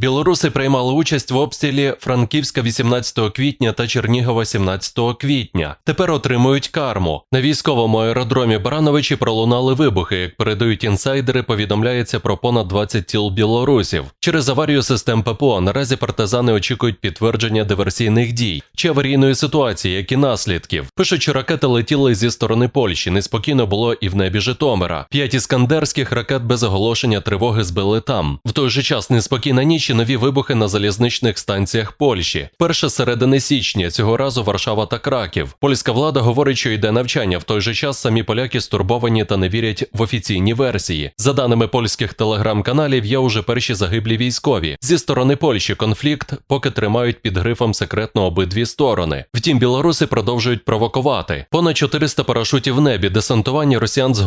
Білоруси приймали участь в обстрілі Франківська 18 квітня та Чернігова 17 квітня. Тепер отримують карму. На військовому аеродромі Барановичі пролунали вибухи. Як передають інсайдери, повідомляється про понад 20 тіл білорусів. Через аварію систем ППО наразі партизани очікують підтвердження диверсійних дій чи аварійної ситуації, як і наслідків. Пишуть, ракети летіли зі сторони Польщі. Неспокійно було і в небі Житомира. П'ять іскандерських ракет без оголошення тривоги збили там. В той же час неспокійна ніч і нові вибухи на залізничних станціях Польщі. Перше середини січня цього разу Варшава та Краків. Польська влада говорить, що йде навчання. В той же час самі поляки стурбовані та не вірять в офіційні версії. За даними польських телеграм-каналів, є уже перші загиблі військові. Зі сторони Польщі конфлікт поки тримають під грифом секретно обидві сторони. Втім, білоруси продовжують провокувати. Понад 400 парашутів в небі, десантування росіян з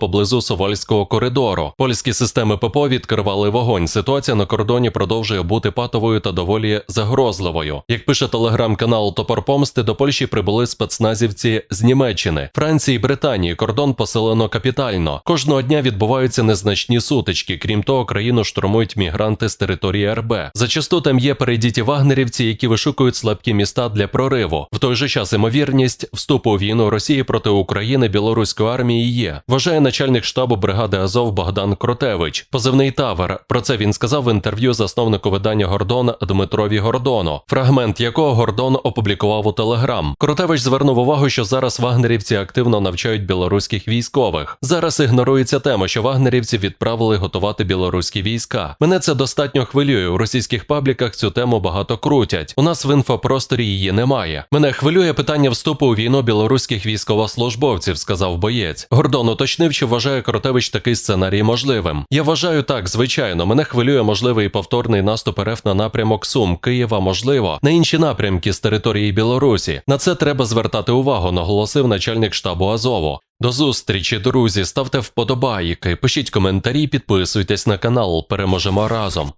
поблизу Совальського коридору. Польські системи ППО відкривали вогонь. Ситуація на кордоні продовжує бути патовою та доволі загрозливою. Як пише телеграм-канал Топор Помсти, до Польщі прибули спецназівці з Німеччини, Франції, Британії. Кордон поселено капітально. Кожного дня відбуваються незначні сутички. Крім того, країну штурмують мігранти з території РБ. Зачасту там є перейдіті вагнерівці, які вишукують слабкі міста для прориву. В той же час ймовірність вступу у війну Росії проти України білоруської армії є. Вважає начальник штабу бригади Азов Богдан Кротевич. Позивний Тавер. Про це він сказав в інтерв'ю засновнику видання Гордон Дмитрові Гордону, фрагмент якого Гордон опублікував у Телеграм. Кротевич звернув увагу, що зараз вагнерівці активно навчають білоруських військових. Зараз ігнорується тема, що вагнерівці відправили готувати білоруські війська. Мене це достатньо хвилює. У російських пабліках цю тему багато крутять. У нас в інфопросторі її немає. Мене хвилює питання вступу у війну білоруських військовослужбовців, сказав боєць. Гордон уточнив, що вважає Кротевич такий сценарій можливим. Я вважаю так, звичайно. Мене хвилює можливий повторний наступ РФ на напрямок Сум, Києва, можливо, на інші напрямки з території Білорусі. На це треба звертати увагу, наголосив начальник штабу Азову. До зустрічі, друзі. Ставте вподобайки, пишіть коментарі, підписуйтесь на канал. Переможемо разом.